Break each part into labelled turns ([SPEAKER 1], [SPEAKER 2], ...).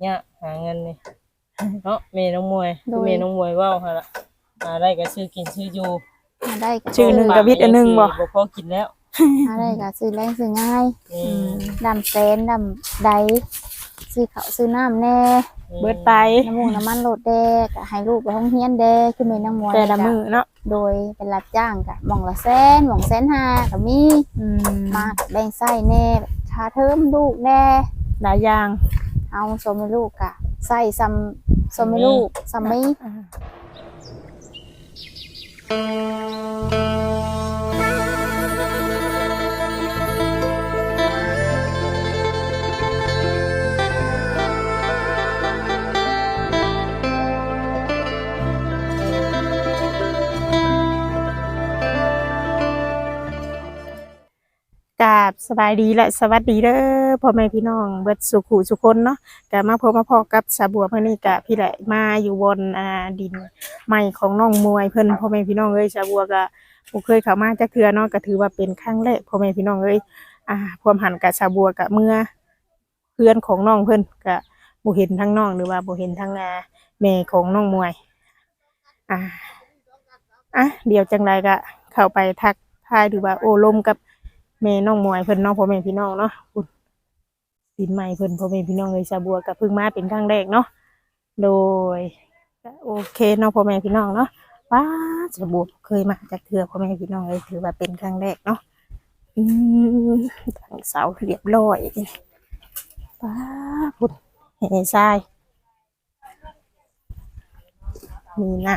[SPEAKER 1] เนี่ยหาเงินนี่เนาะเมน้องมวย
[SPEAKER 2] โด
[SPEAKER 1] คือยเมน้องมวยเว้าหั่นล่ะหาได้ก็ซื้อกินซื้ออยู่
[SPEAKER 2] หาได้ก็
[SPEAKER 3] ชื่อหนึ่งกับวิทย์อันหนึ่งบ่
[SPEAKER 1] บ่พอกินแล้ว
[SPEAKER 2] หาได้ก็ซื้อแรงซื้อง่าย
[SPEAKER 1] นี่
[SPEAKER 2] ดำเซนดำใดซื้อข้าวซื้อน้ำแน่
[SPEAKER 3] เบิดไป
[SPEAKER 2] น้ำมูกน้ำมันโหลดแดกก็ให้ลูกไปห้องเฮียนแดกคือแม่นางมวย
[SPEAKER 3] แต่ละ
[SPEAKER 2] ก็
[SPEAKER 3] มือเนาะ
[SPEAKER 2] โดยเป็นรับจ้างกะหม่องละแสนหม่องแสนห้าก็มี
[SPEAKER 3] อืม
[SPEAKER 2] มากแบ่งไส้แน่ค่าเทอมลูกแน่
[SPEAKER 3] หลายอย่าง
[SPEAKER 2] เอาสมให้ลูกกะไส้ซ้ำสมให้ลูกซ้ำไม่
[SPEAKER 3] อ่ากราบสบายดีและสวัสดีเด้อ พ่อแม่พี่น้องเบิดสุขุสุคนเนาะก็มาพบมาพอกับสาบัวเพิ่นนี่กะพี่แหละมาอยู่บนอ่าดินใหม่ของน้องมวยเพิ่อนพ่อแม่พี่น้องเอ้ยสาบัวก็บ่เคยเข้ามาจักเทื่อเนาะก็ถือว่าเป็นครั้งแรกพ่อแม่พี่น้องเอ้ยอ่าพร้อมหันกับสาบัวกับเมื่อเพื่อนของน้องเพิ่อนก็บ่เห็นทั้งน้องหรือว่าบ่เห็นทั้งอ่าแม่ของน้องมวยอ่าอะเดี๋ยวจังไรก็เข้าไปทักทายหรือว่าโอ้ลมกับแม่น้องมวยเพิ่นน้องพ่อแม่พี่น้องเนาะคุณ สินใหม่เพิ่นพ่อแม่พี่น้องเลยชาบัวกับพิ่งมาเป็นครั้งแรกเนาะโดยโอเคเนาะพ่อแม่พี่น้องเนาะว้าชาบัวเคยมาจากเถื่อพ่อแม่พี่น้องเลยถือว่าเป็นครั้งแรกเนาะอืมตั้งเสาเรียบร้อยว้าพุดเฮทรายมีน้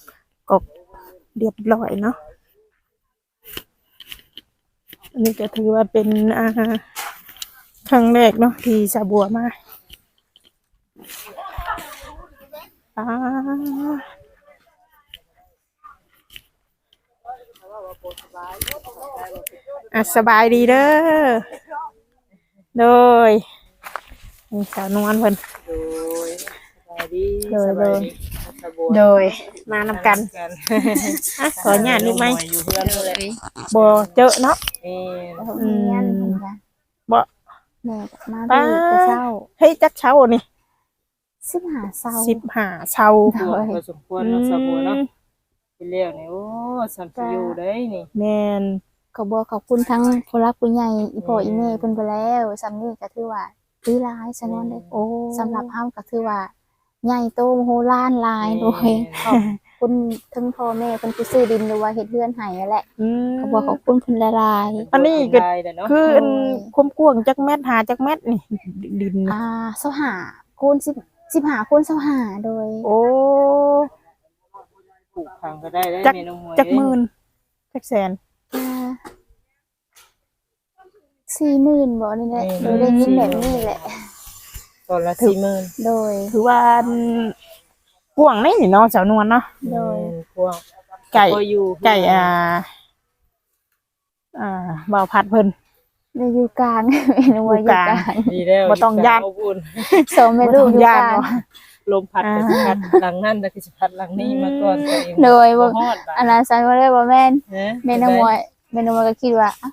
[SPEAKER 3] ำกบเรียบร้อยเนาะอันนี้ก็ถือว่าเป็นอ่า ครั้งแรกเนาะที่สาบัวมาอ่าอะสบายดีเด้อ โดยนี่สาวนวลเพิ่น
[SPEAKER 1] โดยสบายดี
[SPEAKER 3] โดย
[SPEAKER 1] สบายดีสบัว
[SPEAKER 3] โดยมานำกัน
[SPEAKER 1] กัน
[SPEAKER 3] อะขออนุญาตลูกไหม
[SPEAKER 1] น้องวยอยู่เพื่อนเลย
[SPEAKER 3] บ่เจอเนาะ
[SPEAKER 1] นี่
[SPEAKER 2] ไปห้องเฮียน
[SPEAKER 3] อืม
[SPEAKER 2] เพิ่นกะ
[SPEAKER 3] บ่
[SPEAKER 2] แม่ก็มา
[SPEAKER 3] ป้า
[SPEAKER 2] ดีแต่เช้า
[SPEAKER 3] เฮ้ยจักเช้านี่
[SPEAKER 2] สิบหาเช้า
[SPEAKER 3] สิบห้าเช้า
[SPEAKER 1] ปวดพอสมควรเนาะสบัวเนาะไปเลี้ยวนี่โอ้สันติอยู่ได้นี่
[SPEAKER 3] แม่น
[SPEAKER 2] ก็บอกขอบคุณทั้งผู้รักผู้ใหญ่อีพ่ออีแม่เพิ่นไปแล้วซ้ำนี้ก็ถือว่าดีหลายซะนวนเด้อ
[SPEAKER 3] โอ้
[SPEAKER 2] สำหรับเฮาก็คือว่าใหญ่โตมโหฬารหลายโดยขอบ คุณทั้งพ่อแม่เพิ่นผู้ซื้อดินหรือว่าเฮ็ดเรือนให้นั่นแหละ
[SPEAKER 3] อืม
[SPEAKER 2] ก็บอกขอบคุณเพิ่นหลาย
[SPEAKER 3] อันนี้ก็
[SPEAKER 1] ได้แต่เนาะ
[SPEAKER 3] คืออันความกว้างจักแมตรหาจักแมตรนี่ ดิน
[SPEAKER 2] ๆอ่า25คูณ10 15คูณ25โดย
[SPEAKER 3] โอ้
[SPEAKER 1] ปลูกพังก็ได้ได้
[SPEAKER 3] จัก
[SPEAKER 1] เมน้องมวย
[SPEAKER 3] จักหมื่นจักแสน
[SPEAKER 2] อ่า40,000บ่นี่แหละโดยได้ยินแบบนี้แหละ
[SPEAKER 1] ตอนละสี่หมื่น
[SPEAKER 2] โดย
[SPEAKER 3] ถือว่าอัน กว้างนี่นี่เนาะสาวนวลเนาะ
[SPEAKER 2] โดย
[SPEAKER 1] พวก
[SPEAKER 3] ไก่
[SPEAKER 1] พออยู่
[SPEAKER 3] ไก่อ่า อ่าบ่าวพัดเพิ่น
[SPEAKER 2] ได้อยู่กลางไม่รู้ว่าอยู่กลาง
[SPEAKER 1] ดีแล้ว
[SPEAKER 3] บ่ต้องย่าน
[SPEAKER 1] อบอุ่น
[SPEAKER 2] สองแม่ลูกอยู่
[SPEAKER 3] บ่ต้
[SPEAKER 2] ก
[SPEAKER 3] ง
[SPEAKER 2] ลาง
[SPEAKER 3] เนาะ
[SPEAKER 1] ลมพัดก็สิพัดหลังนั่นแต่ก็สิพัดหลังนี้มาก่อนตัวเอง
[SPEAKER 2] โดยบ่
[SPEAKER 1] บ่ฮอดบาด
[SPEAKER 2] อันนั้นฉันว่าเลยบ่แม่น
[SPEAKER 1] นะ
[SPEAKER 2] แม่นางมวยแม่นางมวยก็คิดว่าอะ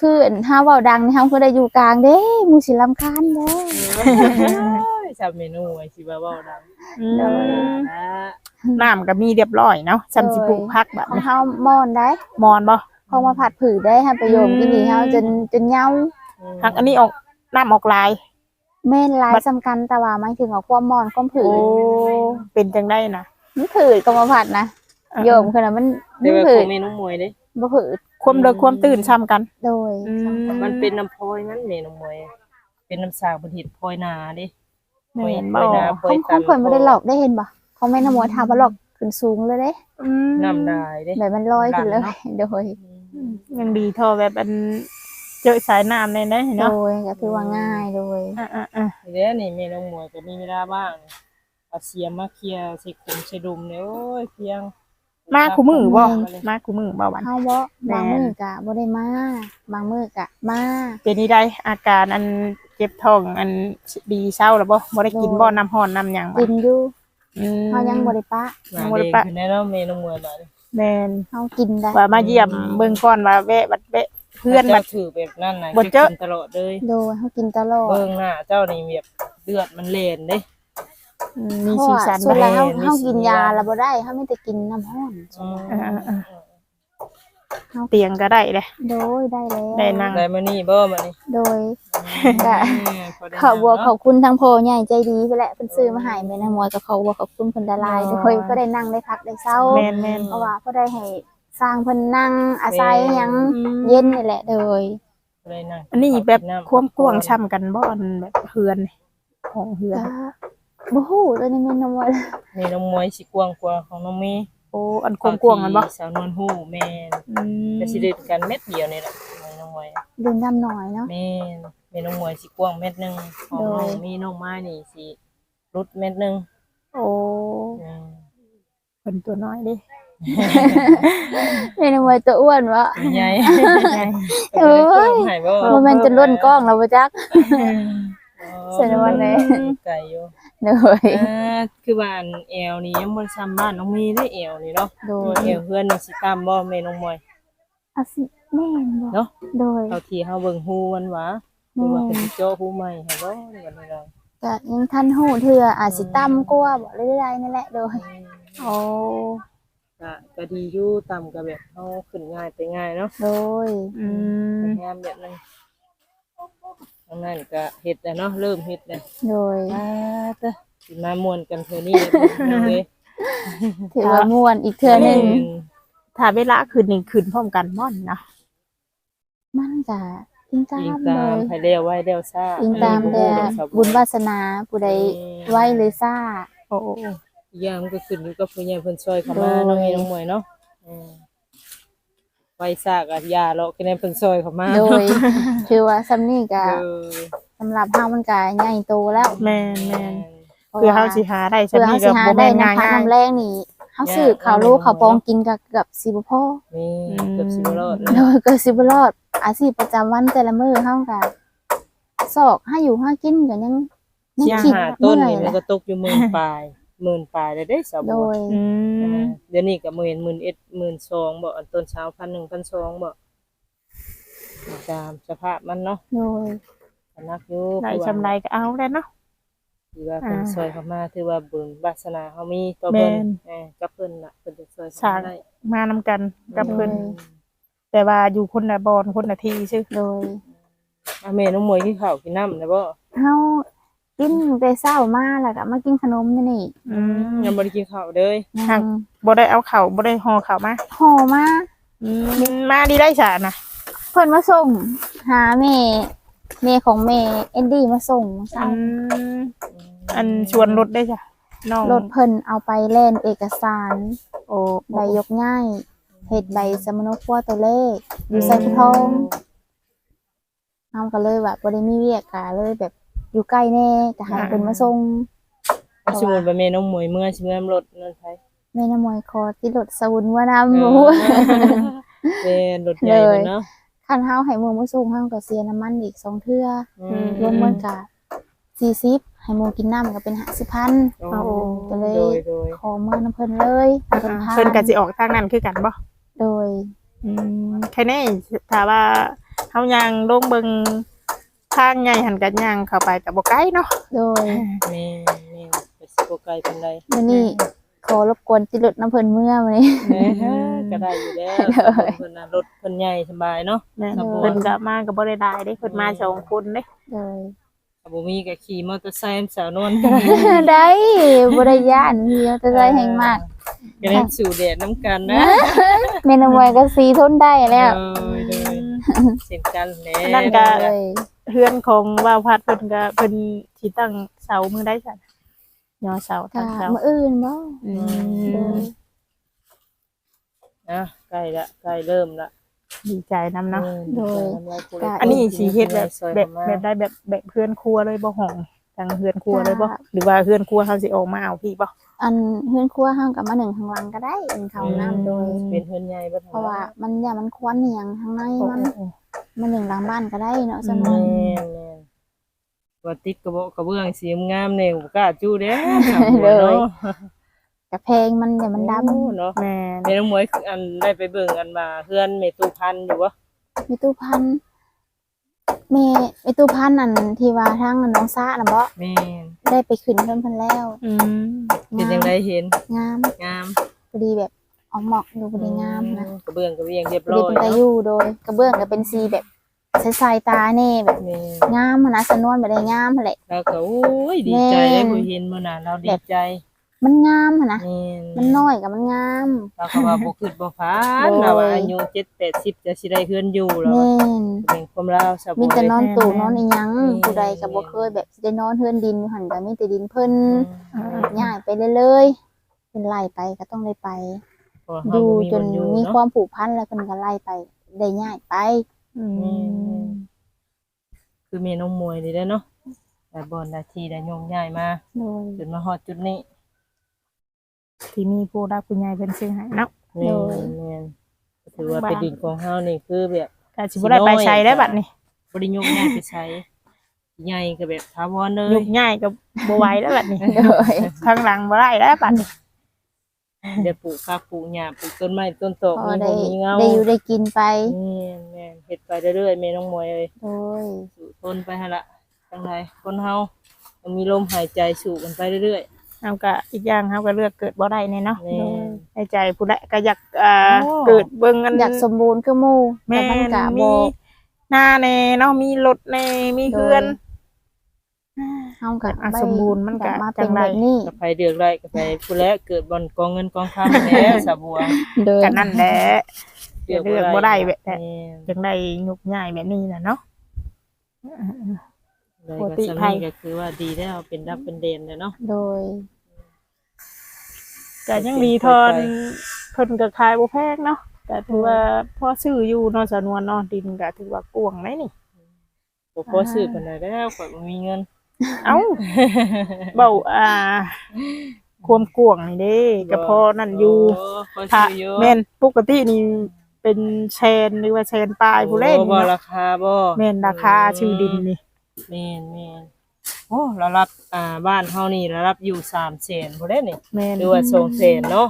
[SPEAKER 2] คืออันถ้าเว้าดังนี่เฮาคือได้อยู่กลางเด้หมู่สิรำคาญเด้
[SPEAKER 1] โอ้ ยชาวเมนูไอ้สิว่าเว้าดัง
[SPEAKER 3] อื
[SPEAKER 2] โดย
[SPEAKER 3] ม
[SPEAKER 1] นะ
[SPEAKER 3] น้ำก็มีเรียบร้อยเนาะซ้ำสิปลูกพักแบบ
[SPEAKER 2] ของ
[SPEAKER 3] นี้
[SPEAKER 2] เฮาม่อนได้
[SPEAKER 3] มอนบ่
[SPEAKER 2] พอมาผัดผือได้ให้ประโยชน์กินนี่เฮาจนจนเหงา
[SPEAKER 3] พักอันนี้ออกน้ำออกลาย
[SPEAKER 2] แม่นหลาย
[SPEAKER 3] บัด
[SPEAKER 2] สำคัญแต่ว่าหมายถึงว่าความม่อนความผื
[SPEAKER 3] โอ้
[SPEAKER 2] อ
[SPEAKER 3] เป็นจังได้นะ
[SPEAKER 2] มันผือก็มาผัดนะโยมคือน่ะมัน
[SPEAKER 1] แต่
[SPEAKER 2] มัน
[SPEAKER 1] ว่า
[SPEAKER 2] ผื
[SPEAKER 1] ข
[SPEAKER 2] อ
[SPEAKER 1] องเมนูมวยเด้
[SPEAKER 2] บ่ผือ
[SPEAKER 3] ความเลิกความตื่นซ้ำกัน
[SPEAKER 2] โดย
[SPEAKER 3] อืม
[SPEAKER 1] มันเป็นน้ำพลอยนั้นเมนูมวย เป็นน้ำสร้างประเทศพลอยนาเด้
[SPEAKER 3] แม่น
[SPEAKER 1] พล
[SPEAKER 3] บ่
[SPEAKER 1] อยนาพล
[SPEAKER 2] ข
[SPEAKER 1] อ
[SPEAKER 2] อยงข
[SPEAKER 1] ตั
[SPEAKER 2] อนงเพิ่นบ่ได้หลอกได้เห็นบ่ของแม่นางมวยถามว่าหลอกขึ้นสูงเลยเด้
[SPEAKER 3] อืม
[SPEAKER 1] น้ำได้เด้
[SPEAKER 2] แบบมันลอยขึ้นเลย
[SPEAKER 1] ดันเนาะ
[SPEAKER 2] โดย
[SPEAKER 3] ยังดีเทอแบบอันเจอสายน้ำเลยนะ
[SPEAKER 2] โด
[SPEAKER 3] เนาะ
[SPEAKER 2] ยก็คือว่าง่ายโดย
[SPEAKER 3] อะอะอะ
[SPEAKER 1] เดี๋ยวนี่เมนูมวยก็มีเวลาบ้างเอาเสียมมาเคลียร์ใส่ขุมใส่ดุมเนี่ยโอ้ยเพียง
[SPEAKER 3] มาคู่มือบ่มาคู่มือบ่วัน
[SPEAKER 2] เฮาบ่
[SPEAKER 3] แม่น
[SPEAKER 2] บางมื้อก็บ่ได้มาบางมื้อก็มา
[SPEAKER 3] เป็นนี่ได้อาการอันเจ็บท้องอันดีเศร้าแล้วบ่บ่ได้กินบ่น้ำห้อนน้ำหยังบ่
[SPEAKER 2] กินอยู่
[SPEAKER 3] อืม
[SPEAKER 2] เฮายังบ่ได้ปะ
[SPEAKER 1] มา
[SPEAKER 3] บ่ได้
[SPEAKER 1] เด็ก
[SPEAKER 3] ปะ
[SPEAKER 1] อยู่ในเนาะเมนูมวยมาเลย
[SPEAKER 3] แม่น
[SPEAKER 2] เฮากินได้
[SPEAKER 3] ว่ามาเยี่ยมเบิ่งก่อนว่าแวะบัดแวะเพื่อนบัด
[SPEAKER 1] เจ้าถือแบบนั้นนะ
[SPEAKER 3] บ่เจอ
[SPEAKER 1] กินตลอดเลย
[SPEAKER 2] โดยเฮากินตลอด
[SPEAKER 1] เบิ่งหน้าเจ้านี่แบบเลือดมันเล่นเด้
[SPEAKER 3] อืมมี
[SPEAKER 2] เพราะ
[SPEAKER 3] สี
[SPEAKER 2] ว่า
[SPEAKER 3] สัน
[SPEAKER 2] ส่วน
[SPEAKER 3] แบ
[SPEAKER 2] แล้ว
[SPEAKER 3] บ
[SPEAKER 2] เฮา
[SPEAKER 1] มี
[SPEAKER 2] เฮา
[SPEAKER 1] สี
[SPEAKER 2] กิน
[SPEAKER 1] มี
[SPEAKER 2] ยา
[SPEAKER 1] ลาย
[SPEAKER 2] แล้วบ่ได้เฮามีแต่กินน้ำร้อน
[SPEAKER 1] อืม
[SPEAKER 3] เตียงก็ได้เลย
[SPEAKER 2] โดยได้แล้ว
[SPEAKER 3] ได้นั่ง
[SPEAKER 1] ได้มานี่บ่มานี่
[SPEAKER 2] โดย
[SPEAKER 1] ก็
[SPEAKER 2] ขอบัวขอบคุณทางพ่อใหญ่ใจดีไปแหละเพิ่นซื้อมาให้แม่นางมวยก็ขอบัวขอบคุณเพิ่นละลายโดยก็ได้นั่งได้พักได้เช้า
[SPEAKER 3] แม่นแม่น
[SPEAKER 2] เพราะว่าก็ได้ให้สร้างเพิ่นนั่งอาศัยหยังเย็นนี่แหละโดย
[SPEAKER 1] ได้นั่ง
[SPEAKER 3] อันนี้แบบ
[SPEAKER 1] กิน้ำ
[SPEAKER 3] ความกว้างช่ำกันบ่อันแบบเฮือนนี่ของเฮือน
[SPEAKER 2] ก็บ่ฮู้ตัวนี้แม่นางมวย
[SPEAKER 1] นี่น้องมวยสิกว้างกว่าของน้องเมย์
[SPEAKER 3] โอ้อันความกว้างมันบ่
[SPEAKER 1] สาวนวลฮู้แม่น
[SPEAKER 3] อืม
[SPEAKER 1] ก็สิได้กันเม็ดเดียวนี่แหละน้อง มวย
[SPEAKER 2] เดินดำหน่อยเนาะ
[SPEAKER 1] แม่นแม่น้องมวยสิกว้างเม็ดหนึงของน้อง
[SPEAKER 2] โดย
[SPEAKER 1] มีน้องไม้นี่สิรุดเม็ดหนึง
[SPEAKER 3] โอ้
[SPEAKER 1] อืม
[SPEAKER 3] เป็นตัวน้อยเดิ
[SPEAKER 2] แม่นางมวยตัวอ้วนวะ
[SPEAKER 1] ใหญ่
[SPEAKER 2] เอ้ย
[SPEAKER 1] ให้บ่
[SPEAKER 2] บ่แม่นจะล้นกล้องแล้วบ่จัก เสียในวันไหน
[SPEAKER 1] ไก่อยู่
[SPEAKER 2] โดย
[SPEAKER 1] อ่าคือบ้านแอวนี่ยังบ่ซ้ำบ้านน้องมีได้แอวนี่เนาะ
[SPEAKER 2] โดย
[SPEAKER 1] แอวเพื่อนนี่สิตามบ่แม่น้องมวย
[SPEAKER 2] อาสิ แม่นบ่
[SPEAKER 1] เนาะ
[SPEAKER 2] โดย
[SPEAKER 1] เท่าที่เฮาเบิ่งฮู้มันหว่าคือว่าเป็นโจ้ฮู้ใหม่ให้บ่ได้กันได้
[SPEAKER 2] ก็ยังทันฮู้เทื่ออาจสิต่ำกว่าบ่เรื่อยๆนั่นแหละโดย
[SPEAKER 3] โอ้
[SPEAKER 1] ก็ก็ดีอยู่ต่ำก็แบบเฮาขึ้นง่ายไปง่ายเนาะ
[SPEAKER 2] โดย
[SPEAKER 3] อืม
[SPEAKER 1] งามแบบนึงอันนั้นก็เฮ็ดแล้วเนาะเริ่มเฮ็ดแล้ว
[SPEAKER 2] โดย
[SPEAKER 1] อ่าเด้อสิมาม่วนกันเทื่อนี้เลย
[SPEAKER 2] ถือว่าม่วนอีกเทื่อหนึง
[SPEAKER 3] ถ้าเวลาขึ้นนี่ขึ้นพร้อมกันม่อนเนาะ
[SPEAKER 2] มันก็อิงตา
[SPEAKER 1] ยิง
[SPEAKER 2] มเล
[SPEAKER 1] ตาม
[SPEAKER 2] ย
[SPEAKER 1] ให้เร็วไว้เร็วซ่า
[SPEAKER 2] อิงตามแต่บุญวาสนาผู้ใดไว้หรือซ่า
[SPEAKER 3] โอ้
[SPEAKER 1] อีกอย่างมันก็ขึ้นอยู่กับผู้ใหญ่เพิ่นช่วยเข้ามา
[SPEAKER 2] โดย
[SPEAKER 1] น้องเอน้องมวยเนาะอืมไว้ซากอะยาเลาะคะแนนเพิ่นช่วยเข้ามา
[SPEAKER 2] โดยถือว่าซำนี้ก็
[SPEAKER 1] เออ
[SPEAKER 2] สำหรับเฮามันก็ใหญ่โตแล้ว
[SPEAKER 3] แม่นแม่น
[SPEAKER 2] พระ
[SPEAKER 3] คือเฮา
[SPEAKER 2] ว่
[SPEAKER 3] สิหาได้
[SPEAKER 2] เพื่อ
[SPEAKER 3] ซำ
[SPEAKER 2] เฮา
[SPEAKER 3] นี้
[SPEAKER 2] สิ
[SPEAKER 3] ก็
[SPEAKER 2] หา
[SPEAKER 3] บ่
[SPEAKER 2] ได้
[SPEAKER 3] แม่น
[SPEAKER 2] น้ำพัก
[SPEAKER 3] ง่าย
[SPEAKER 2] น้ำแรงนี่ เฮาซื้อข้าวโลข้าวปองกินกับกับสิบ่พอ
[SPEAKER 1] นี่
[SPEAKER 3] อืม
[SPEAKER 1] เกือบสิบรอด
[SPEAKER 2] โด
[SPEAKER 1] แล้ว
[SPEAKER 2] ยก็สิบ่รอด อาชีพประจำวันแต่ละมื้อเฮาก็ซอกให้อยู่หากินก็ยังยัง
[SPEAKER 1] ยา
[SPEAKER 2] คิด
[SPEAKER 1] หาต้น
[SPEAKER 2] เมื่อย
[SPEAKER 1] นี่มัน
[SPEAKER 2] แหละ
[SPEAKER 1] ก็ตกอยู่หมื่นปลายหมื่นปลายเลยเด้สาว
[SPEAKER 2] โด
[SPEAKER 1] บัวย
[SPEAKER 3] ๆอืม
[SPEAKER 1] เดี๋ยวนี้ก็หมื่นหมื่นเอ็ดหมื่นสองบ่อันต้นเช้าพันหนึ่งพันสองบ่ตามสภาพมันเนาะ
[SPEAKER 2] โดย
[SPEAKER 1] ก็นักอยู่
[SPEAKER 3] ได้ชำไรก็เอาแล้วเนาะ
[SPEAKER 1] ถือว่าเพิ่น
[SPEAKER 3] อ่า
[SPEAKER 1] ช่วยเข้ามาถือว่าบุญวาสนาเฮามีต่อเพิ่น
[SPEAKER 3] แม่น
[SPEAKER 1] เออกับเพิ่นน่ะเพิ่นจะช่วย
[SPEAKER 3] สร้า
[SPEAKER 1] เข้างมาได้
[SPEAKER 3] มานำกันกับเพิ่น
[SPEAKER 2] อืม
[SPEAKER 3] แต่ว่าอยู่คนละบอนคนละที่ซื่อ
[SPEAKER 2] โดย
[SPEAKER 1] อาแม่น้องมวยกินข้าวกินน้ำได้บ่
[SPEAKER 2] เฮากินแต่เช้ามาแล้วก็มากินขนมนี่นี่
[SPEAKER 3] อืม
[SPEAKER 1] ยังบ่ได้กินข้าวเลย
[SPEAKER 3] ครับบ่ได้เอาข้าวบ่ได้ห่อข้าวมา
[SPEAKER 2] ห่อมา
[SPEAKER 3] อืมมาดีได้ซะนะ
[SPEAKER 2] เพิ่นมาส่งหาแม่ แม่ของแม่เอ็นดี้มาส่งเช้า
[SPEAKER 3] อืมอันชวนรถได้จ้ะน้อง
[SPEAKER 2] รถเพิ่นเอาไปแล่นเอกสาร
[SPEAKER 3] โอ้
[SPEAKER 2] ใบยกง่ายเฮ็ดใบสมโนครัวตัวเลขอยู่ใส่ผู้ทองเฮาก็เลยแบบบ่ได้มีเวียกกะเลยแบบอยู่ใกล้แน่ก็ให้เพิ่นมาส่ง
[SPEAKER 1] เอาสมมุติว่าแม่น้องมวยเมื่อสิเมื่อรถนั่นไผ
[SPEAKER 2] แม่น้ำมวยคอติดรถสวุนว่านำ
[SPEAKER 1] เอ
[SPEAKER 2] หมู
[SPEAKER 1] อเป็นรถใหญ่
[SPEAKER 2] เลย
[SPEAKER 1] เนาะ
[SPEAKER 2] คันเฮาให้หมูมาส่งเฮาก็เสียน้ำมันอีกสองเทื่อ
[SPEAKER 1] อื
[SPEAKER 3] ม
[SPEAKER 2] รวมมันก็40ให้หมูกินน้ำก็เป็น50,000
[SPEAKER 1] โอ้
[SPEAKER 2] ก็เลย
[SPEAKER 1] โดยโดย
[SPEAKER 2] ขอเมื่อน้ำเพิ่นเลย
[SPEAKER 3] อ่า
[SPEAKER 2] เพิ่นพา
[SPEAKER 3] เพิ่นก็สิออกทางนั้นคือกันบ่
[SPEAKER 2] โดย
[SPEAKER 3] อืมแค่นี้ถ้าว่าเฮายังลงเบิ่งทางใหญ่หันกันย่างเข้าไปก็บ่ไกลเนาะ
[SPEAKER 2] โดย
[SPEAKER 1] แม่แม่ไปสิบ่ไกลปานใด
[SPEAKER 2] วันนี้ ขอรบกวนติดรถน้ำเพิ่นเมื่อวันนี้
[SPEAKER 1] แม่ก็ได้อยู่แล้ว
[SPEAKER 2] เลย
[SPEAKER 1] เพิ่นน่ะรถเพิ่นใหญ่สบายเนาะ
[SPEAKER 3] แม่น
[SPEAKER 1] ครับผม
[SPEAKER 3] เพิ่นก็มาก็บ่ได้ได้เด้เพิ่นมาสองคนเด้
[SPEAKER 2] โดย
[SPEAKER 1] ถ้าบ่มีก็ขี่มอเตอร์ไซค์สาวนวลก็
[SPEAKER 2] ได้บ่ได้ย่านมีแต่ได้แห่งมาก
[SPEAKER 1] ก็ได้สู่แดดน้ำกันนะ
[SPEAKER 2] เมนูมวยก็สีทนได้แล้ว
[SPEAKER 1] โดยโดยเช่นกันแหละ
[SPEAKER 3] นั่นก็
[SPEAKER 2] เลย
[SPEAKER 3] เฮือนของว่าวพัดเพิ่นก็เพิ่นสิตั้งเสามือได้ซั่น ยอเสา
[SPEAKER 2] ค่ะ
[SPEAKER 3] ตั้งเสา
[SPEAKER 2] มื้ออื่นบ่
[SPEAKER 3] อื
[SPEAKER 2] โด
[SPEAKER 3] ม
[SPEAKER 2] ย
[SPEAKER 1] นะใกล้ละใกล้เริ่มละ
[SPEAKER 3] ดีใจนำเนาะ
[SPEAKER 1] เออดีใจำลายผู้เล็ก
[SPEAKER 3] อันนี้สิเฮ็ดแบบ
[SPEAKER 1] ซอย
[SPEAKER 3] แบบ
[SPEAKER 1] เข้ามา
[SPEAKER 3] แบบได้แบบแบบเพื่อนครัวเลยบ่ห้องทางเพื่อนครัวเลยบ่หรือว่าเพื่อนครัวเขาสิออกมาเอาพี่บ่
[SPEAKER 2] อันเฮือนครัวเฮากับมาหนึ่งข้างหลังก็ได้เป็นข้าวน้ำโดย
[SPEAKER 1] เป็นเพื่อนใหญ่บ่
[SPEAKER 2] เพราะว่ามันอย่ามันควันเหียงข้างใน
[SPEAKER 3] โอ้
[SPEAKER 2] มัน
[SPEAKER 3] โอ้
[SPEAKER 2] มาหนึ่งหลังบ้านก็ได้เนาะซั่น
[SPEAKER 1] แม่
[SPEAKER 2] ว่าน
[SPEAKER 1] แม่น ว่าติดกระบอกกระเบื้องสีงามเนี่ยบ่กล้าจู้เด้
[SPEAKER 2] เลย
[SPEAKER 1] เนาะ
[SPEAKER 2] กระเพงมันอย่ามันดำ
[SPEAKER 1] โอ้เนาะ
[SPEAKER 3] แม่น
[SPEAKER 1] แม่น้องมวยคืออันได้ไปเบิ่งอันมาเพื่อนเมตูพันธุ์อยู่บ่
[SPEAKER 2] มีตู้พันแม่ไอตู้พันธุ์นั่นที่ว่าทางน้องซ่าน่ะบ่
[SPEAKER 1] แม่น
[SPEAKER 2] ได้ไปขึ้นเพิ่นเพิ่นแล้ว
[SPEAKER 3] อืม
[SPEAKER 1] เป็นจังไดเห็น
[SPEAKER 2] งาม
[SPEAKER 1] งาม
[SPEAKER 2] พอดีแบบออกเหมาะอยู่พอดีงามนะ
[SPEAKER 1] กระเบื้องกระเบียงเรียบ
[SPEAKER 2] พอ
[SPEAKER 1] ร้
[SPEAKER 2] ดี
[SPEAKER 1] อย
[SPEAKER 2] เป็นตา
[SPEAKER 1] เนาะ
[SPEAKER 2] อยู่โดยกระเบื้องก็เป็นสีแบบ ใสๆตาแน่แบบ
[SPEAKER 1] แม่น
[SPEAKER 2] งามหั้นนะสนวนบ่ได้งามหั่นแหละ
[SPEAKER 1] เราก็โอ้ยดีใจ
[SPEAKER 2] แม่
[SPEAKER 1] ได้
[SPEAKER 2] น
[SPEAKER 1] ผู้เห็นมื้อน่ะเราดีใจ
[SPEAKER 2] มันงามหั่นนะ
[SPEAKER 1] แม่น
[SPEAKER 2] มันน้อยกับมันงาม
[SPEAKER 1] เราก็ว่าบ่คิดบ่ฝัน
[SPEAKER 2] โดย
[SPEAKER 1] เราว่าอายุ7 80จะสิได้เฮือนอยู่แล้ว
[SPEAKER 2] แม่น
[SPEAKER 1] เป็นความลาวสะบุ
[SPEAKER 2] มีแต่นอน
[SPEAKER 1] เลย
[SPEAKER 2] ตู่นอนอีหยัง
[SPEAKER 1] แม่น
[SPEAKER 2] ผู้ใดก็บ่เคยแบบสิได้นอนเฮือนดินอยู่หั่นก็มีแต่ดินเพิ่น
[SPEAKER 1] อืม
[SPEAKER 2] ย้ายไปเรื่อยๆเป็นไล่ไปก็ต้องได้ไป
[SPEAKER 1] เพราะว่า
[SPEAKER 2] ดู
[SPEAKER 1] เราบ่มี
[SPEAKER 2] จ
[SPEAKER 1] บ่
[SPEAKER 2] น
[SPEAKER 1] อยู่
[SPEAKER 2] มี
[SPEAKER 1] เนาะ
[SPEAKER 2] ความผูกพันแล้วเพิ่นก็ไล่ไปได้ย้ายไป
[SPEAKER 3] อืม
[SPEAKER 1] คือเมน้องมวยนี่แหละเนาะแต่บอนนาทีได้โยงย้ายมา
[SPEAKER 2] โดย
[SPEAKER 1] จนมาฮอดจุดนี้
[SPEAKER 3] ที่มีผู้รักผู้ใหญ่เพิ่นซื้อให้เนาะ
[SPEAKER 1] แม่นแม่นก็ถือว่าเป็นดินของเฮานี่คือแบบ
[SPEAKER 3] ก็สิบ่ได้ไปใช้ได้บัดนี้
[SPEAKER 1] บ่ได้ยกย้ายไปใช้ใหญ่ก็แบบถาวรเลย
[SPEAKER 3] ยุกง่ายก็บ่ไหวแล้วบัดนี้
[SPEAKER 2] โดย
[SPEAKER 3] ข้างหลังบ่ได้แล้วบัดนี้
[SPEAKER 1] เดี๋ยวปลูกผักปลูกหญ้าปลูกต้นไม้ต้นตอก
[SPEAKER 2] พอ
[SPEAKER 1] มี
[SPEAKER 2] ได้
[SPEAKER 1] บ่มีเงา
[SPEAKER 2] ได้อยู่ได้กินไป
[SPEAKER 1] แม่นแม่นเฮ็ดไปเรื่อยๆแม่น้องมวยเอ้ย
[SPEAKER 2] โดย
[SPEAKER 1] สู่ทนไปหั่นล่ะจังไดคนเฮาต้องมีลมหายใจสู่กันไปเรื่อย
[SPEAKER 3] เอาก็อีกอย่างเฮาก็เลือกเกิดบ่ได้แน่เนาะ
[SPEAKER 1] ๆแม่น
[SPEAKER 3] ในใจผู้ใดก็อยากอ่า
[SPEAKER 1] โอ้
[SPEAKER 3] เกิดเบิ่งอัน
[SPEAKER 2] อยากสมบูรณ์คือหมู่
[SPEAKER 3] แม่
[SPEAKER 2] แต่มันก็
[SPEAKER 3] น
[SPEAKER 2] บ่
[SPEAKER 3] มีหน้าแน่เนาะมีรถแน่มีเฮือน
[SPEAKER 2] เฮาก็
[SPEAKER 3] อะสมบูรณ์มันก็
[SPEAKER 2] อยามา
[SPEAKER 3] จั
[SPEAKER 2] เป็น
[SPEAKER 3] งใด
[SPEAKER 2] แบบนี้
[SPEAKER 1] ก็ไปเดือกได้ก็ไปผู้แลเกิดบอนกองเงินกองคำแหน่สะบัว
[SPEAKER 2] โดย
[SPEAKER 3] ก็นั่นแหละเลือกบ่ได้แบบ
[SPEAKER 1] แม่
[SPEAKER 3] จังได้ยุกง่ายแบบนี้น่ะเนาะ
[SPEAKER 1] เลย
[SPEAKER 3] ปก
[SPEAKER 1] ก็
[SPEAKER 3] ติ
[SPEAKER 1] สา
[SPEAKER 3] ภั
[SPEAKER 1] มี
[SPEAKER 3] ย
[SPEAKER 1] ก็คือว่าดีแล้วเป็นรับเป็นเดนเลยเนาะ
[SPEAKER 2] โดย
[SPEAKER 3] ก็ยังมีทอนเพิ่นก็ขายบ่แพงเนาะก็ถือว่าพอซื้ออยู่เนาะสะนวนเนาะดินก็ถือว่ากว้างไหมนี่
[SPEAKER 1] บ่พอซื้อปานใดแล้วข่อยบ่มีเงิน
[SPEAKER 3] เอ้าเบาอ่า ความกว้างนี่เด้ก็พอนั่นอยู่
[SPEAKER 1] โพอ
[SPEAKER 3] ถ้า
[SPEAKER 1] ซื้ออยู่
[SPEAKER 3] แม่นปกตินี่เป็นแชนหรือว่าแชนปลายผู้เล่น
[SPEAKER 1] โอ้บ่
[SPEAKER 3] เนาะ
[SPEAKER 1] ราคาบ่
[SPEAKER 3] แม่นราคาชื่อดินนี่
[SPEAKER 1] แม่นแม่นโอ้เรารับอ่าบ้านเฮานี่เรารับอยู่3แสนบ่ได้นี่
[SPEAKER 3] แม่น
[SPEAKER 1] หรือว่า2แสนเนาะ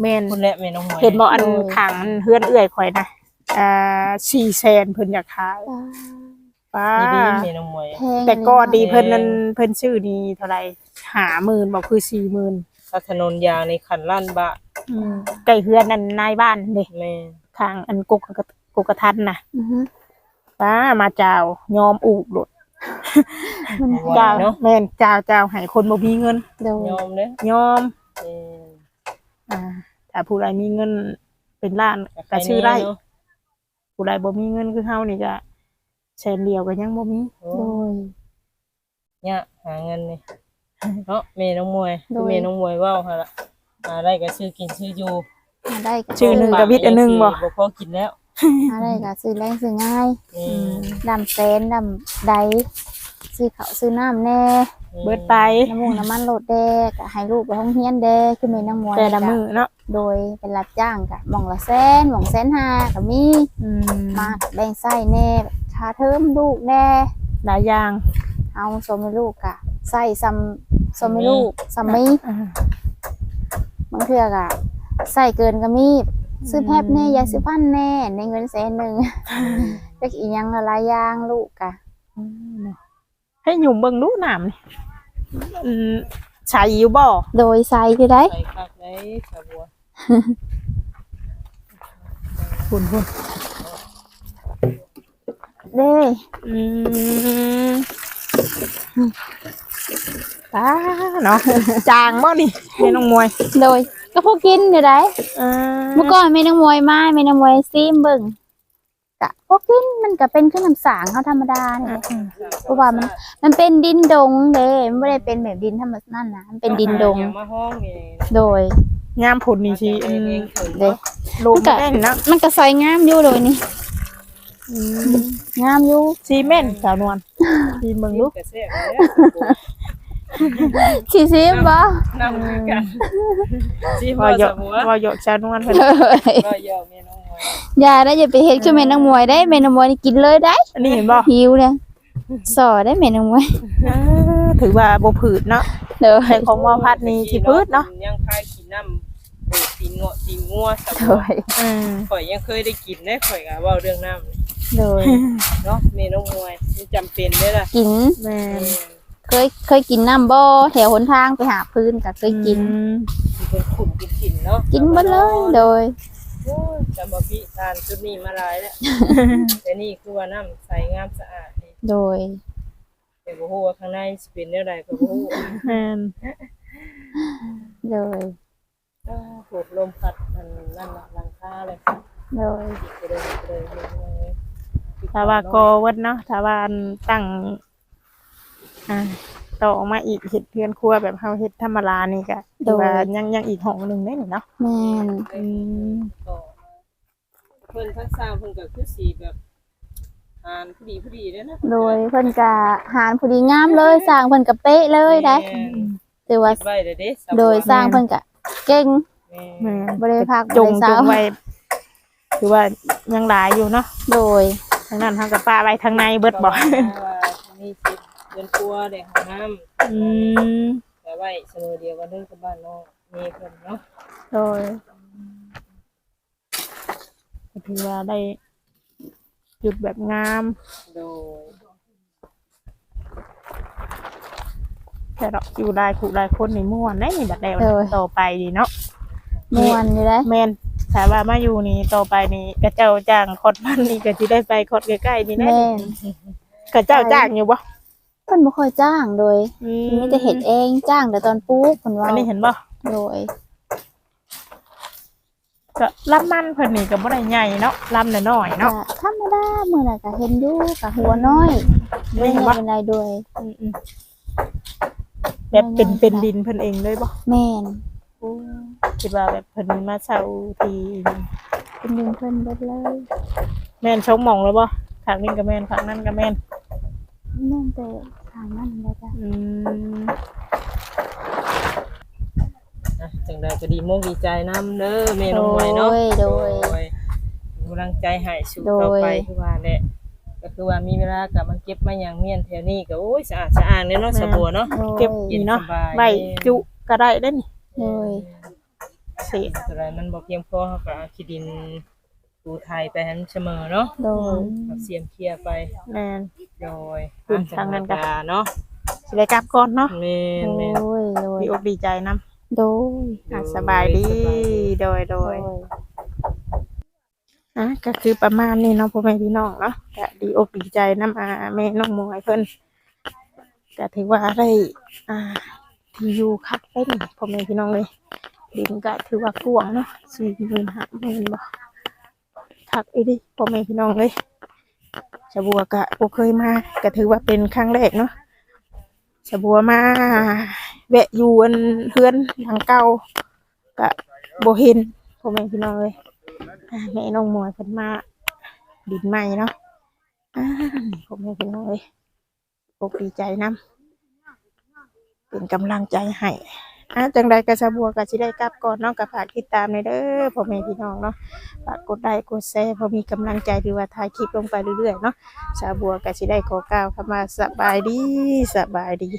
[SPEAKER 3] แม่น
[SPEAKER 1] พุ่นแหละแม่น้องหมวย
[SPEAKER 3] เห็นบ่อันขังมันเฮือนเอื้อยข่อยนะอ่า4แสนเพิ่นอยากขาย ป้า
[SPEAKER 1] นี่ดีแม่น้องหมวย
[SPEAKER 2] แพง
[SPEAKER 3] แต่ก่อนดี
[SPEAKER 1] แพง
[SPEAKER 3] เพิ่นนั้นเพิ่นชื่อนี่เท่าไหร่หาหมื่นบอกคือสี่หมื่น
[SPEAKER 1] ถ้าถนนยางในคันล้านบาท
[SPEAKER 3] ใกล้เฮือนนั่นนายบ้านเด้
[SPEAKER 1] แม่
[SPEAKER 3] ข้างอันกกกะกกกระทันน่ะ
[SPEAKER 2] อือฮึ
[SPEAKER 3] ป้ามาเจ้ายอมอูบหลุด
[SPEAKER 2] มัน
[SPEAKER 1] ว่า
[SPEAKER 3] เจ้า
[SPEAKER 1] เนาะ
[SPEAKER 3] แม่นเจ้าเจ้าให้คนบ่มีเงิน
[SPEAKER 2] โดย
[SPEAKER 1] ยอมเด้อย
[SPEAKER 3] อม
[SPEAKER 1] แม่น
[SPEAKER 3] อ่าถ้าผู้ใดมีเงินเป็นล้าน
[SPEAKER 1] ก็
[SPEAKER 3] ก็ชื่อไร่
[SPEAKER 1] เนาะ
[SPEAKER 3] ผู้ใดบ่มีเงินคือเฮานี่ก็ แสนเดียวก็ยังบ่มี
[SPEAKER 1] โอ้
[SPEAKER 2] โดย
[SPEAKER 1] เนี่ย หาเงินนี่เนาะเมน้องมวย
[SPEAKER 2] โด
[SPEAKER 1] คือยเมน้องมวยเว้าหั่นล่ะหาได้ก็ซื้อกินซื้ออยู่
[SPEAKER 2] หาได้ก็
[SPEAKER 3] ชื่อหนึ่งกับวิทย์อันหนึ่งบ่
[SPEAKER 1] บ่พอกินแล้ว
[SPEAKER 2] หาได้ก็ซื้อแรงซื้อง่าย
[SPEAKER 1] อืม
[SPEAKER 2] ดำเซนดำใดซื้อข้าวซื้อน้ำแน่
[SPEAKER 3] เบิดไป
[SPEAKER 2] น้ำมูกน้ำมันโหลดแดกก็ให้ลูกไปห้องเฮียนแดกคือแม่นางมวย
[SPEAKER 3] แต่ละ
[SPEAKER 2] ก็
[SPEAKER 3] มื้อเนาะ
[SPEAKER 2] โดยเป็นรับจ้างกะหม่องละแสนหม่องแสนห้าก็มี
[SPEAKER 3] อืม
[SPEAKER 2] มากับแบ่งไส้แน่ ค่าเทอมลูกแน่
[SPEAKER 3] หลายอย่าง
[SPEAKER 2] เอาสมให้ลูกกะไส้ซ้ำสมให้ลูกซ้ำมี
[SPEAKER 3] อ่า
[SPEAKER 2] บางเทื่อกะใส่เกินก็มีซื้อแพบแน่ยาซื้อพันแน่ ในเงินแสนหนึ่งจักอีหยังละหลายอย่างลูกกะ
[SPEAKER 3] ให้หยุ่มเบิ่งดูน้ำนี่อืมใช่อยู่บ่
[SPEAKER 2] โดยใส่คือได้
[SPEAKER 1] ใส่คักได้สาบัว
[SPEAKER 3] คุณคุณ
[SPEAKER 2] เด้
[SPEAKER 3] อืมตาเนาะจางบ่นี่แม่น้องมวย
[SPEAKER 2] โดยก็พวกกินอยู่ได้
[SPEAKER 3] อ่า
[SPEAKER 2] เมื่อก่อนไม่นางมวยมาไม่นางมวยซีมเบิ่งกะพวกกินมันก็เป็นเครื่องน้ำสางเขาธรรมดาเนี่ยเพราะว่ามัน มันเป็นดินดงเด้มันไม่ได้เป็นแบบดินธรรมนั่นนะมันเป็นดินดง
[SPEAKER 1] มาห้องนี่
[SPEAKER 2] โดย
[SPEAKER 3] ยามผลนี่สิอัน
[SPEAKER 1] เองเถิง
[SPEAKER 2] เด้
[SPEAKER 1] เนาะ
[SPEAKER 3] ลมแน่นเนาะ
[SPEAKER 2] มันก็ใส่งามอยู่เลยนี่ งามอยู่
[SPEAKER 3] ซีเมนต์สาวนวลซีเบิ่งดู
[SPEAKER 1] กระแทกแล้ว
[SPEAKER 2] สีซีมบ่
[SPEAKER 1] นำคือกันสิ
[SPEAKER 3] ว่า
[SPEAKER 1] ว่า
[SPEAKER 3] เย
[SPEAKER 1] สา
[SPEAKER 3] อะ
[SPEAKER 1] บัว
[SPEAKER 3] ว่าเยอะสาวนวลเพิ่น
[SPEAKER 1] ว่าเยอะแม่น้องมวย
[SPEAKER 2] อย่าได้อย่าไปเฮ็ดคือแม่นางมวยได้แม่นางมวยนี่กินเลยได้
[SPEAKER 3] อันนี้เห็นบ่
[SPEAKER 2] หิวเนี่ยสอได้แม่นางมวย
[SPEAKER 3] อ่าถือว่าบ่ผืดเนาะ
[SPEAKER 2] เด้อ
[SPEAKER 3] แต่ของว่าพัดนี่สิพืชเนาะ
[SPEAKER 1] ยังคายกินน้ำโอ้ตีนเงาะตีนงัวสา
[SPEAKER 2] โด
[SPEAKER 1] บัวย
[SPEAKER 3] อืม
[SPEAKER 1] ข่อยยังเคยได้กินได้ข่อยก็เว้าเรื่องน้ำนี่
[SPEAKER 2] โดย
[SPEAKER 1] เนาะเมนูมวยมันจำเป็นเด้อล่ะ
[SPEAKER 2] กิน
[SPEAKER 3] แม่น
[SPEAKER 2] เคยเคยกินน้ำบ่แถวหนทางไปหาพื้นก็เคยกิน
[SPEAKER 3] อืม
[SPEAKER 1] มีคนขุดกินกินเนาะ
[SPEAKER 2] กินหมดเลยโดย
[SPEAKER 1] โอ้ยจำบ่พี่ทานชุดนี้มาหลายแล้วแต่นี่คือว่าน้ำใสงามสะอาดนี่
[SPEAKER 2] โดย
[SPEAKER 1] แต่บ่ฮู้ว่าข้างในสิเป็นแนวใดก็บ่ฮู้
[SPEAKER 3] แม่น
[SPEAKER 2] โดย
[SPEAKER 1] อ้าวโหดลมพัดมันนั่นน่ะหลังคาเลย
[SPEAKER 2] โดย
[SPEAKER 1] ติดไปเลยไปเลยเลย
[SPEAKER 3] ถ้าว่าก็วัดเนาะถ้าว่าอันตั้งอ่าต่อออกมาอีกเฮ็ดเพื่อนครัวแบบเฮาเฮ็ดธรรมดานี่ก็ถือว่ายังยังอีกห้องหนึงได้นี่เนาะ
[SPEAKER 2] แม่น
[SPEAKER 3] อืม
[SPEAKER 1] ต่อเพิ่นทั้งสร้างเพิ่นก็คือสีแบบอ่านผู้ดีผู้ดีเด้อนะ
[SPEAKER 2] โดยเพิ่นก็หารผู้ดีงามเลยสร้างเพิ่นก็เป๊ะเลยได้
[SPEAKER 1] แม่น
[SPEAKER 2] ถือว่า
[SPEAKER 1] คิดไว้เด้อเด้สาว
[SPEAKER 2] โดยสร้างเพิ่นก็เก่ง
[SPEAKER 1] แม่
[SPEAKER 3] แม่น
[SPEAKER 2] บ่ได้พัก
[SPEAKER 3] จ
[SPEAKER 2] บ่
[SPEAKER 3] ง
[SPEAKER 2] ได้
[SPEAKER 3] จ
[SPEAKER 2] เศร้าง
[SPEAKER 3] ไว้คือว่ายังหลายอยู่เนาะ
[SPEAKER 2] โดย
[SPEAKER 3] ทางนั้นทางกับป้าไว้ทางในเบิดบ่
[SPEAKER 1] ว่ามีสิทธิ์เดินครัวได้ห้องน้ำ
[SPEAKER 3] อืม
[SPEAKER 1] แต่ไว้เสมอเดียวกันเด้อกับบ้านน้องมีเพิ่นเนาะ
[SPEAKER 3] โดยก็ถือว่าได้จุดแบบงาม
[SPEAKER 1] โดย
[SPEAKER 3] แต่เราอยู่ได้ขู่ได้คนในม่วนได้นี่บัดแล้วต่อไปดีเนาะ
[SPEAKER 2] ม่วนอยู่ได้
[SPEAKER 3] แม่น ถ้าว่ามาอยู่นี่ต่อไปนี่กระเจ้าจ้างคอดมันนี่ก็สิได้ไปคอดใกล้ๆนี่แน่
[SPEAKER 2] แม่น
[SPEAKER 3] กระเจ้าจ้างอยู่บ่
[SPEAKER 2] เพิ่นบ่ค่อยจ้างโดย
[SPEAKER 3] อื
[SPEAKER 2] เพิ่นมีแต่เฮ็ดเองจ้างแต่ตอนปลูกเพิ่นว่า
[SPEAKER 3] อันนี้เห็นบ่
[SPEAKER 2] โดย
[SPEAKER 3] ก็รับมันเพิ่นนี่ก็บ่ได้ใหญ่เนาะลำน้อยๆ
[SPEAKER 2] ก็
[SPEAKER 3] เนาะ
[SPEAKER 2] ธรรมดามื้อน่ะก็เห็นอยู่ก็หัวน้อยบ่
[SPEAKER 3] ไม่
[SPEAKER 2] ได้
[SPEAKER 3] เห็น
[SPEAKER 2] ใหญ่
[SPEAKER 3] บ่
[SPEAKER 2] เป็นไรโดย
[SPEAKER 3] อืมๆแบบเป็นเป็นดินเพิ่นเองเลยบ่
[SPEAKER 2] แม่น
[SPEAKER 3] คิดว่าแบบเพิ่นมาเช่าที่
[SPEAKER 2] เป็นดินเพิ่นเบิดเลย
[SPEAKER 3] แม่นชงหมองแล้วบ่ข้างนี้ก็แม่นข้างนั้นก็แม่น
[SPEAKER 2] แม่นแต่ทางนั้นบ่จ้ะ
[SPEAKER 3] อืม
[SPEAKER 1] อะจังใดก็ดีมุกดีใจนํเด้อเมนูมวยเนาะ
[SPEAKER 2] โดยโดย
[SPEAKER 1] เป็นกำลังใจให้สู่
[SPEAKER 2] โดย
[SPEAKER 1] ต่อไปคือว่าแหละก็คือว่ามีเวลาก็มันเก็บมาอย่างเมียนแถวนี้ก็โอ้ยสะอาดสะอาดเลยเนาะสะบัวเนาะ
[SPEAKER 3] เก็บ
[SPEAKER 1] เย็
[SPEAKER 3] อี
[SPEAKER 1] น
[SPEAKER 3] เนาะ
[SPEAKER 1] สบาย
[SPEAKER 3] ใบจุก็ได้เด้นี่
[SPEAKER 2] โดย
[SPEAKER 3] สิ
[SPEAKER 1] อะไรมันบ่เพียงพอเฮาก็เอาขี้ดินปูไทยไปให้มันเสมอเนาะ
[SPEAKER 2] โดย
[SPEAKER 1] เอาเสียมเคลียร์ไป
[SPEAKER 3] แม่น
[SPEAKER 1] โดย
[SPEAKER 3] อืมทางนั้นก็
[SPEAKER 1] ก็เนาะ
[SPEAKER 3] สิได้กลับก่อนเนาะ
[SPEAKER 1] แม่นแม่น
[SPEAKER 2] โดยโดย
[SPEAKER 3] ดีอกดีใจนํ
[SPEAKER 2] โดย
[SPEAKER 3] อะสบายดีโดยโดยอะก็คือประมาณนี้เนาะพ่อแม่พี่น้องเนาะก็ดีอกดีใจนํอาแม่น้องมวยเพิ่นก็ถือว่าได้อ่าที่อยู่คักเป็นพ่อแม่พี่น้องเลย ดินก็ถือว่ากว้างเนาะสี่หมื่นห้าหมื่นบ่คักอีดิพ่อแม่พี่น้องเลยชะบัวก็บ่เคยมาก็ถือว่าเป็นครั้งแรกเนาะชะบัวมาแวะอยู่อันเฮือนหลังเก่าก็บ่เห็นพ่อแม่พี่น้องเลยแม่น้องมวยเพิ่นมาดินใหม่เนาะพ่อแม่พี่น้องเลยอกดีใจนํเป็นกำลังใจให้ อะจังใดก็ชาบัวกะสิได้กลับก่อนน้องก็ฝากติดตามในอยเด้อพ่อแม่พี่น้องเนาะฝากกดไลค์กดแชร์พอมีกำลังใจดีว่าถ่ายคลิปลงไปเรื่อยๆเนาะชาบัวกะสิได้ขอกล่าวคำว่าสบายดีสบายดี